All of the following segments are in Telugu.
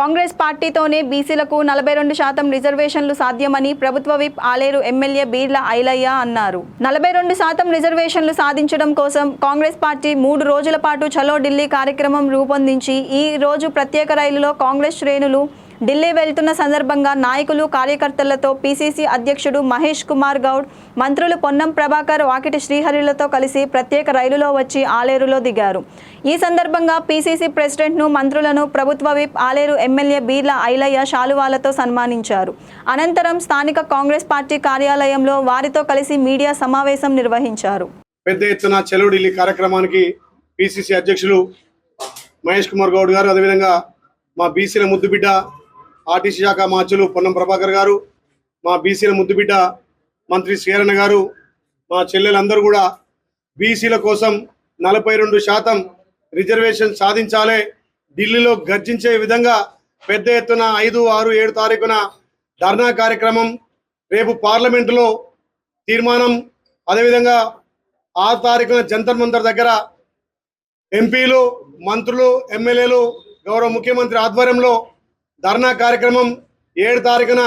కాంగ్రెస్ పార్టీతోనే బీసీలకు నలభై రెండు శాతం రిజర్వేషన్లు సాధ్యమని ప్రభుత్వ విప్ ఆలేరు ఎమ్మెల్యే బీర్ల ఐలయ్య అన్నారు. నలభై రెండు శాతం రిజర్వేషన్లు సాధించడం కోసం కాంగ్రెస్ పార్టీ మూడు రోజుల పాటు చలో ఢిల్లీ కార్యక్రమం రూపొందించి ఈ రోజు ప్రత్యేక రైలులో కాంగ్రెస్ శ్రేణులు ఢిల్లీ వెళ్తున్న సందర్భంగా నాయకులు కార్యకర్తలతో పీసీసీ అధ్యక్షుడు మహేష్ కుమార్ గౌడ్ మంత్రులు పొన్నం ప్రభాకర్ వాకిటి శ్రీహరిలతో కలిసి ప్రత్యేక రైలులో వచ్చి ఆలేరులో దిగారు. ఈ సందర్భంగా పీసీసీ ప్రెసిడెంట్ను మంత్రులను ప్రభుత్వ విప్ ఆలేరు ఎమ్మెల్యే బీర్ల ఐలయ్య శాలువాలతో సన్మానించారు. అనంతరం స్థానిక కాంగ్రెస్ పార్టీ కార్యాలయంలో వారితో కలిసి మీడియా సమావేశం నిర్వహించారు. పెద్ద ఎత్తున చెలో ఢిల్లీ కార్యక్రమానికి పిసిసి అధ్యక్షులు మహేష్ కుమార్ గౌడ్ గారు అదేవిధంగా మా బీసీల ముద్దుబిడ్డ ఆర్టీసీ శాఖ మార్చులు పొన్నం ప్రభాకర్ గారు మా బీసీల ముద్దుబిడ్డ మంత్రి శ్రీరణ గారు మా చెల్లెలందరూ కూడా బీసీల కోసం నలభై రెండు శాతం రిజర్వేషన్ సాధించాలి ఢిల్లీలో గర్జించే విధంగా పెద్ద ఎత్తున ఐదు ఆరు ఏడు తారీఖున ధర్నా కార్యక్రమం రేపు పార్లమెంటులో తీర్మానం. అదేవిధంగా ఆరు తారీఖున జంతర్ మంతర్ దగ్గర ఎంపీలు మంత్రులు ఎమ్మెల్యేలు గౌరవ ముఖ్యమంత్రి ఆధ్వర్యంలో ధర్నా కార్యక్రమం ఏడు తారీఖున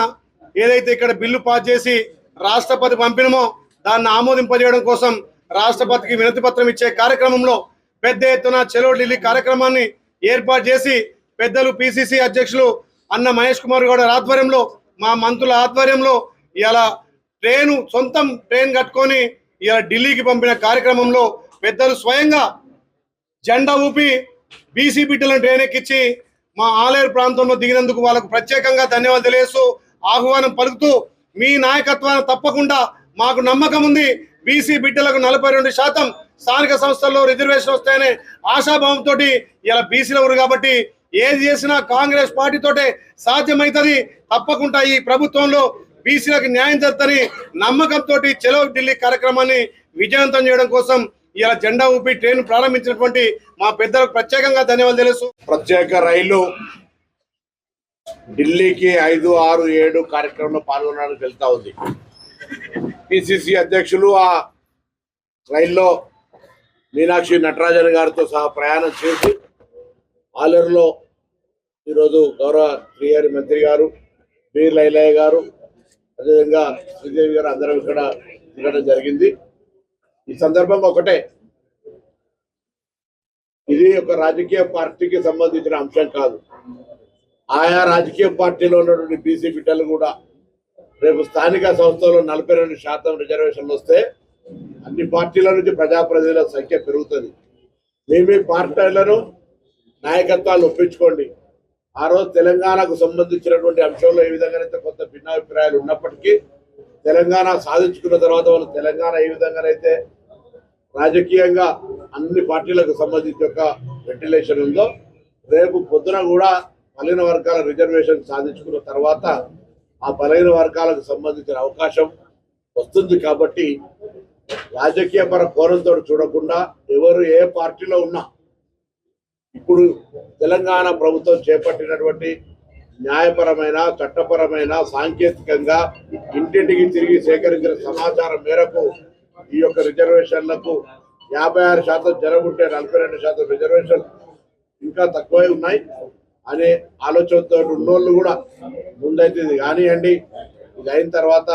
ఏదైతే ఇక్కడ బిల్లు పాస్ చేసి రాష్ట్రపతి పంపినమో దాన్ని ఆమోదింపజేయడం కోసం రాష్ట్రపతికి వినతి పత్రం ఇచ్చే కార్యక్రమంలో పెద్ద ఎత్తున చెలో ఢిల్లీ కార్యక్రమాన్ని ఏర్పాటు చేసి పెద్దలు పిసిసి అధ్యక్షులు అన్న మహేష్ కుమార్ గౌడ ఆధ్వర్యంలో మా మంత్రుల ఆధ్వర్యంలో ఇలా ట్రైను సొంతం ట్రైన్ కట్టుకొని ఇలా ఢిల్లీకి పంపిన కార్యక్రమంలో పెద్దలు స్వయంగా జెండా ఊపి బీసీ బిడ్డలను ట్రైన్ ఎక్కించి మా ఆలేరు ప్రాంతంలో దిగినందుకు వాళ్ళకు ప్రత్యేకంగా ధన్యవాదాలు తెలియస్తూ ఆహ్వానం పలుకుతూ మీ నాయకత్వాన్ని తప్పకుండా మాకు నమ్మకం ఉంది. బీసీ బిడ్డలకు నలభై రెండు శాతం స్థానిక సంస్థల్లో రిజర్వేషన్ వస్తాయనే ఆశాభావంతో ఇలా బీసీలు ఎవరు కాబట్టి ఏది చేసినా కాంగ్రెస్ పార్టీతోటే సాధ్యమవుతుంది తప్పకుండా ఈ ప్రభుత్వంలో బీసీలకు న్యాయం జరుగుతుంది నమ్మకంతో చెలో ఢిల్లీ కార్యక్రమాన్ని విజయవంతం చేయడం కోసం ఇలా జెండా ఊపి ట్రైన్ ప్రారంభించినటువంటి మా పెద్దలకు ప్రత్యేకంగా ధన్యవాదాలు తెలుసు. ప్రత్యేక రైలు ఢిల్లీకి ఐదు ఆరు ఏడు కార్యక్రమంలో పాల్గొనడానికి వెళ్తా ఉంది. పిసిసి అధ్యక్షులు ఆ రైల్లో మీనాక్షి నటరాజన్ గారితో సహా ప్రయాణం చేసి ఆలూరులో ఈరోజు గౌరవ శ్రీహరి మంత్రి గారు బీర్ లైలయ్య గారు అదేవిధంగా శ్రీదేవి గారు అందరం ఇక్కడ తిరగడం జరిగింది. ఈ సందర్భంగా ఒకటే. ఇది ఒక రాజకీయ పార్టీకి సంబంధించిన అంశం కాదు. ఆయా రాజకీయ పార్టీలో ఉన్నటువంటి బీసీ బిడ్డలు కూడా రేపు స్థానిక సంస్థలో నలభై రెండు శాతం రిజర్వేషన్లు వస్తే అన్ని పార్టీల నుంచి ప్రజాప్రతినిధుల సంఖ్య పెరుగుతుంది. మీ పార్టీలను నాయకత్వాలు ఒప్పించుకోండి. ఆ రోజు తెలంగాణకు సంబంధించినటువంటి అంశంలో ఏ విధంగానైతే కొంత భిన్నాభిప్రాయాలు ఉన్నప్పటికీ తెలంగాణ సాధించుకున్న తర్వాత వాళ్ళు తెలంగాణ ఏ విధంగానైతే రాజకీయంగా అన్ని పార్టీలకు సంబంధించి ఒక వెంటిలేషన్ ఉందో రేపు పొద్దున కూడా బలహీన వర్గాల రిజర్వేషన్ సాధించుకున్న తర్వాత ఆ బలహీన వర్గాలకు సంబంధించిన అవకాశం వస్తుంది కాబట్టి రాజకీయపర కోణంతో చూడకుండా ఎవరు ఏ పార్టీలో ఉన్నా ఇప్పుడు తెలంగాణ ప్రభుత్వం చేపట్టినటువంటి న్యాయపరమైన చట్టపరమైన సాంకేతికంగా ఇంటింటికి తిరిగి సేకరించిన సమాచారం మేరకు ఈ యొక్క రిజర్వేషన్లకు యాభై ఆరు శాతం జనం ఉంటే నలభై రెండు శాతం రిజర్వేషన్ ఇంకా తక్కువే ఉన్నాయి. అనే ఆలోచనతో ఉన్నోళ్ళు కూడా ముందైతే ఇది కానివ్వండి ఇది అయిన తర్వాత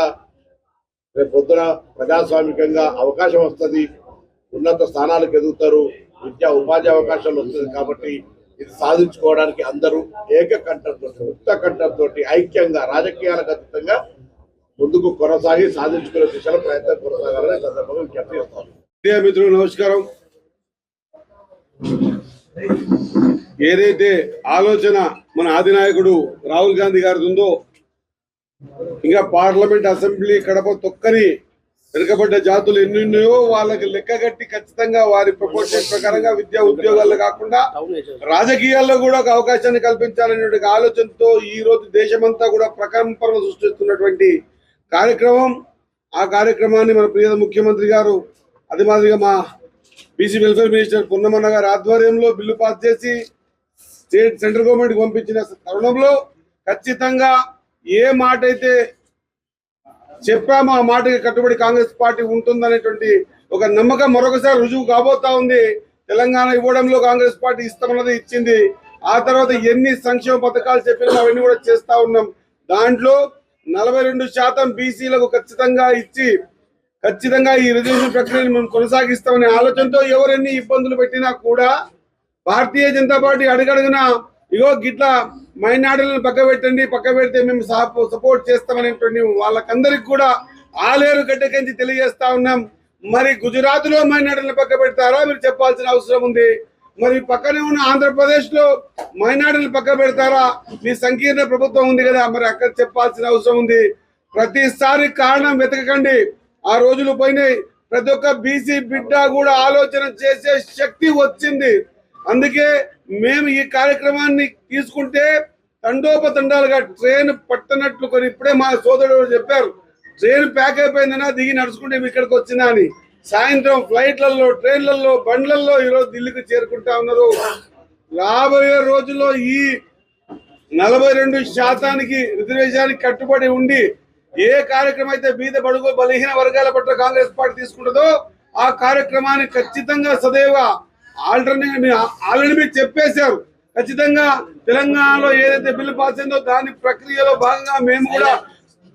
రేపు పొద్దున ప్రజాస్వామికంగా అవకాశం వస్తుంది. ఉన్నత స్థానాలకు ఎదుగుతారు. విద్యా ఉపాధి అవకాశాలు వస్తుంది కాబట్టి ఇది సాధించుకోవడానికి అందరూ ఏకకంఠంతో ఉత్త కంఠంతో ఐక్యంగా రాజకీయాలకు అతీతంగా ముందుకు కొనసాగి సాధించుకునే దిశలో ప్రయత్నం కొనసాగాలని సందర్భంగా విజ్ఞప్తి చేస్తాను మీడియా మిత్రులు నమస్కారం. ఏదైతే ఆలోచన మన ఆదినాయకుడు రాహుల్ గాంధీ గారిది ఉందో ఇంకా పార్లమెంట్ అసెంబ్లీ కడప తొక్కని వెనుకబడ్డ జాతులు ఎన్ని ఉన్నాయో వాళ్ళకి లెక్కగట్టి ఖచ్చితంగా వారి ప్రపోజల్ ప్రకారంగా విద్యా ఉద్యోగాల్లో కాకుండా రాజకీయాల్లో కూడా ఒక అవకాశాన్ని కల్పించాలనే ఆలోచనతో ఈ రోజు దేశమంతా కూడా ప్రకంపనలు సృష్టిస్తున్నటువంటి కార్యక్రమం ఆ కార్యక్రమాన్ని మన ప్రియ ముఖ్యమంత్రి గారు అది మాదిరిగా మా బీసీ వెల్ఫేర్ మినిస్టర్ పున్నమన్న గారి ఆధ్వర్యంలో బిల్లు పాస్ చేసి స్టేట్ సెంట్రల్ గవర్నమెంట్ పంపించిన తరుణంలో ఖచ్చితంగా ఏ మాట అయితే చెప్పామో ఆ మాటకి కట్టుబడి కాంగ్రెస్ పార్టీ ఉంటుందనేటువంటి ఒక నమ్మకం మరొకసారి రుజువు కాబోతా ఉంది. తెలంగాణ ఇవ్వడంలో కాంగ్రెస్ పార్టీ ఇస్తామన్నది ఇచ్చింది. ఆ తర్వాత ఎన్ని సంక్షేమ పథకాలు చెప్పినా అవన్నీ కూడా చేస్తా ఉన్నాం. దాంట్లో నలభై రెండు శాతం బీసీలకు ఖచ్చితంగా ఇచ్చి ఖచ్చితంగా ఈ రిజర్వేషన్ ప్రక్రియను మేము కొనసాగిస్తామనే ఆలోచనతో ఎవరెన్ని ఇబ్బందులు పెట్టినా కూడా భారతీయ జనతా పార్టీ అడుగడుగున ఇగో గిట్లా మైనార్టీలను పక్క పెట్టండి పక్క పెడితే మేము సపోర్ట్ చేస్తామనేటువంటి వాళ్ళకందరికి కూడా ఆలేరు గడ్డకించి తెలియజేస్తా ఉన్నాం. మరి గుజరాత్లో మైనార్టీలను పక్క పెడతారా మీరు చెప్పాల్సిన అవసరం ఉంది. మరి పక్కనే ఉన్న ఆంధ్రప్రదేశ్లో మైనార్టీలు పక్క పెడతారా? మీ సంకీర్ణ ప్రభుత్వం ఉంది కదా మరి అక్కడ చెప్పాల్సిన అవసరం ఉంది. ప్రతిసారి కారణం వెతకకండి. ఆ రోజులు పోయినాయి. ప్రతి ఒక్క బీసీ బిడ్డ కూడా ఆలోచన చేసే శక్తి వచ్చింది. అందుకే మేము ఈ కార్యక్రమాన్ని తీసుకుంటే తండోపతండాలుగా ట్రైన్ పట్టనట్లు కొన్ని ఇప్పుడే మా సోదరుడు చెప్పారు. ట్రైన్ ప్యాక్ అయిపోయిందనా దిగి నడుచుకుంటే మేము ఇక్కడికి వచ్చిందా అని. సాయంత్రం ఫ్లైట్లలో ట్రైన్లలో బండ్లలో ఈరోజు ఢిల్లీకి చేరుకుంటా ఉన్నారు. రాబోయే రోజుల్లో ఈ నలభై రెండు శాతానికి రిజర్వేషన్కి కట్టుబడి ఉండి ఏ కార్యక్రమం అయితే బీద బడుగు బలహీన వర్గాల పట్ల కాంగ్రెస్ పార్టీ తీసుకుంటుందో ఆ కార్యక్రమాన్ని ఖచ్చితంగా సదైవ ఆల్టర్నేట్ ఆల్రెడీ మీరు చెప్పేశారు. ఖచ్చితంగా తెలంగాణలో ఏదైతే బిల్లు పాస్ అయిందో దాని ప్రక్రియలో భాగంగా మేము కూడా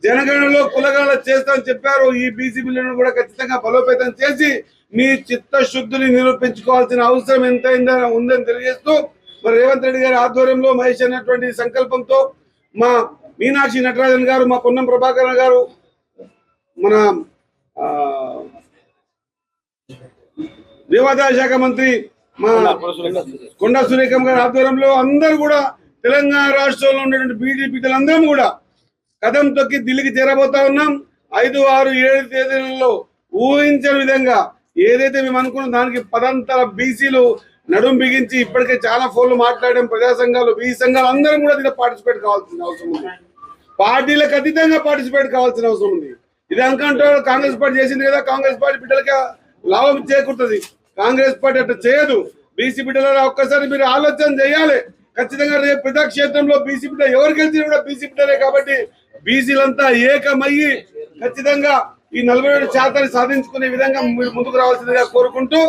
జనగణనలో కులగణన చేస్తామని చెప్పారు. ఈ బీసీ బిల్లును కూడా ఖచ్చితంగా బలోపేతం చేసి మీ చిత్తశుద్ధిని నిరూపించుకోవాల్సిన అవసరం ఎంతైందో ఉందని తెలియజేస్తూ మరి రేవంత్ రెడ్డి గారి ఆధ్వర్యంలో మహేష్ అనేటువంటి సంకల్పంతో మా మీనాక్షి నటరాజన్ గారు మా పొన్నం ప్రభాకర్ గారు మన దేవాదాయ శాఖ మంత్రి మా కొండా సురేఖం గారి ఆధ్వర్యంలో అందరూ కూడా తెలంగాణ రాష్ట్రంలో ఉన్నటువంటి బీజేపీ అందరం కూడా కదం తొక్కి ఢిల్లీకి చేరబోతా ఉన్నాం. ఐదు ఆరు ఏడు తేదీలలో ఊహించని విధంగా ఏదైతే మేము అనుకున్న దానికి పదంతర బీసీలు నడుం బిగించి ఇప్పటికే చాలా ఫోన్లు మాట్లాడడం ప్రజా సంఘాలు బీ సంఘాలు అందరం కూడా దీంట్లో పార్టిసిపేట్ కావాల్సిన అవసరం ఉంది. పార్టీలకు అతీతంగా పార్టిసిపేట్ కావాల్సిన అవసరం ఉంది. ఇది అనుకుంటే కాంగ్రెస్ పార్టీ చేసింది కదా కాంగ్రెస్ పార్టీ బిడ్డలకి లాభం చేకూరుతుంది. కాంగ్రెస్ పార్టీ అట్లా చేయదు. బీసీ బిడ్డల ఒక్కసారి మీరు ఆలోచన చేయాలి. ఖచ్చితంగా రేపు ప్రజాక్షేత్రంలో బీసీ బిడ్డ ఎవరు గెలిచినా కూడా బీసీ బిడ్డలే కాబట్టి బీసీలంతా ఏకమయ్యి ఖచ్చితంగా ఈ నలభై ఏడు శాతాన్ని సాధించుకునే విధంగా మీరు ముందుకు రావాల్సిందిగా కోరుకుంటూ